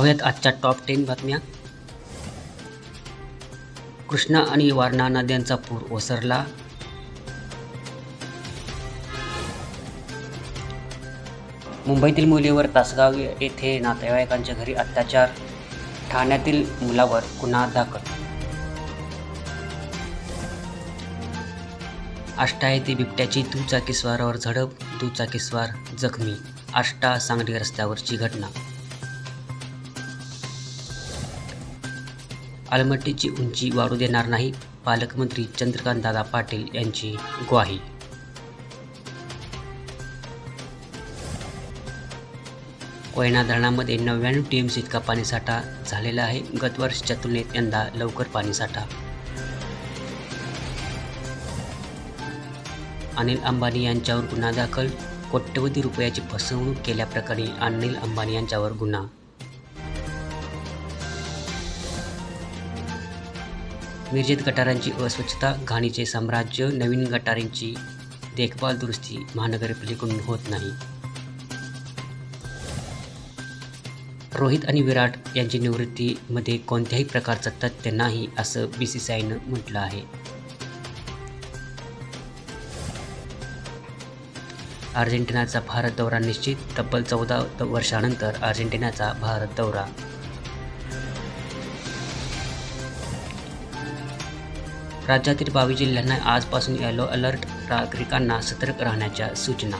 पाहूयात आजच्या top ten बातम्या. कृष्णा आणि वारणा नद्यांचा पूर ओसरला. मुंबईतील मुलीवर तासगाव येथे नातेवाईकांच्या घरी अत्याचार ठाण्यातील मुलावर गुन्हा दाखल. आष्टा येथे बिबट्याची दुचाकीस्वारावर झडप दुचाकीस्वार जखमी आष्टा सांगली रस्त्यावरची घटना. आलमट्टीची उंची वाढू देणार नाही पालकमंत्री चंद्रकांतदादा पाटील यांची ग्वाही. कोयना धरणामध्ये नव्याण्णव टी एम सी इतका पाणीसाठा झालेला आहे. गतवर्षीच्या तुलनेत यंदा लवकर पाणीसाठा अनिल अंबानी यांच्यावर गुन्हा दाखल. कोट्यवधी रुपयाची फसवणूक केल्याप्रकरणी अनिल अंबानी यांच्यावर गुन्हा विरजित गटारांची अस्वच्छता घाणीचे साम्राज्य नवीन गटारांची देखभाल दुरुस्ती महानगरपालिकेकडून होत नाही. रोहित आणि विराट यांची निवृत्तीमध्ये कोणत्याही प्रकारचं तथ्य नाही असं बी सी सी आयनं म्हटलं आहे. अर्जेंटिनाचा भारत दौरा निश्चित तब्बल चौदा वर्षानंतर अर्जेंटिनाचा भारत दौरा राज्यातील बावीस जिल्ह्यांना आजपासून येलो अलर्ट नागरिकांना सतर्क राहण्याच्या सूचना